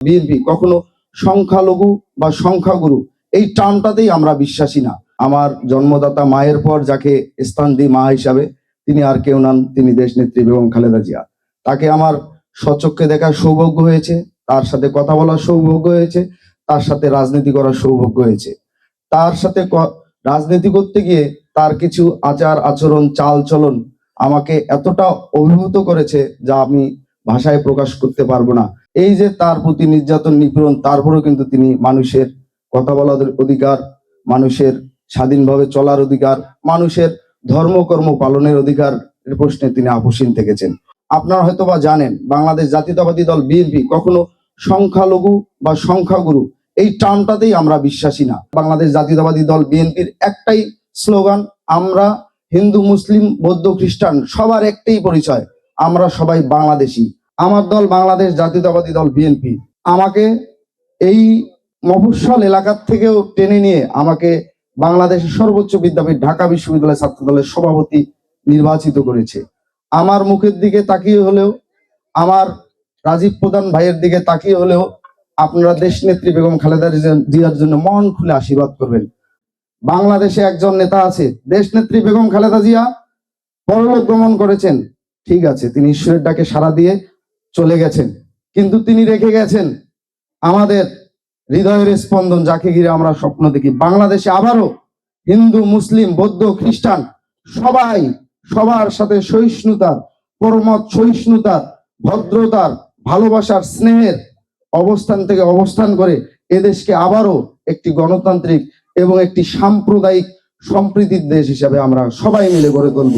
BNP, কখনো সংখ্যালঘু বা সংখ্যাগুরু, এই টার্মটাতেই আমরা বিশ্বাসী না। আমার জন্মদাতা মায়ের পর যাকে স্থান দিই মা হিসাবে, তিনি আর কেউ নন, তিনি দেশ নেত্রী বেগম খালেদা জিয়া। তাকে আমার সচক্ষে দেখার সৌভাগ্য হয়েছে, তার সাথে কথা বলার সৌভাগ্য হয়েছে, তার সাথে রাজনীতি করার সৌভাগ্য হয়েছে। তার সাথে রাজনীতি করতে গিয়ে তার কিছু আচার আচরণ চাল চলন আমাকে এতটা অভিভূত করেছে যা আমি ভাষায় প্রকাশ করতে পারব না। এই যে তার প্রতি নির্যাতন নিপীড়ন, তারপরেও কিন্তু তিনি মানুষের কথা বলার অধিকার, মানুষের স্বাধীনভাবে চলার অধিকার, মানুষের ধর্মকর্ম পালনের অধিকার প্রশ্নে তিনি আপোষহীন থেকেছেন। আপনারা হয়তো বা জানেন, বাংলাদেশ জাতীয়তাবাদী দল বিএনপি কখনো সংখ্যালঘু বা সংখ্যাগুরু, এই টার্মটাতেই আমরা বিশ্বাসী না। বাংলাদেশ জাতীয়তাবাদী দল বিএনপির একটাই স্লোগান, আমরা হিন্দু, মুসলিম, বৌদ্ধ, খ্রিস্টান সবার একটাই পরিচয়, আমরা সবাই বাংলাদেশি। আমার দল বাংলাদেশ জাতীয়তাবাদী দল বিএনপি আমাকে এই মফস্বল এলাকার থেকেও টেনে নিয়ে আমাকে বাংলাদেশের সর্বোচ্চ বিদ্যাপীঠ, ঢাকা বিশ্ববিদ্যালয় ছাত্র দলের সভাপতি নির্বাচিত করেছে। আমার মুখের দিকে তাকিয়ে হলেও, আমার রাজীব প্রধান ভাইয়ের দিকে তাকিয়ে হলেও আপনারা দেশ নেত্রী বেগম খালেদা জিয়া- জিয়ার জন্য মন খুলে আশীর্বাদ করবেন। বাংলাদেশে একজন নেতা আছে দেশ নেত্রী বেগম খালেদা জিয়া, পরলোক গমন করেছেন। ঠিক আছে, তিনি ঈশ্বরের ডাকে সাড়া দিয়ে চলে গেছেন। কিন্তু তিনি রেখে গেছেন আমাদের হৃদয়ের স্পন্দন, যাকে ঘিরে আমরা স্বপ্ন দেখি। বাংলাদেশে আবারও হিন্দু, মুসলিম, বৌদ্ধ, খ্রিস্টান, সবাই সবার সাথে সহিষ্ণুতার, পরমত সহিষ্ণুতার, ভদ্রতার, ভালোবাসার, স্নেহের অবস্থান থেকে অবস্থান করে এদেশকে আবারও একটি গণতান্ত্রিক এবং একটি সাম্প্রদায়িক সম্প্রীতির দেশ হিসাবে আমরা সবাই মিলে গড়ে তুলব।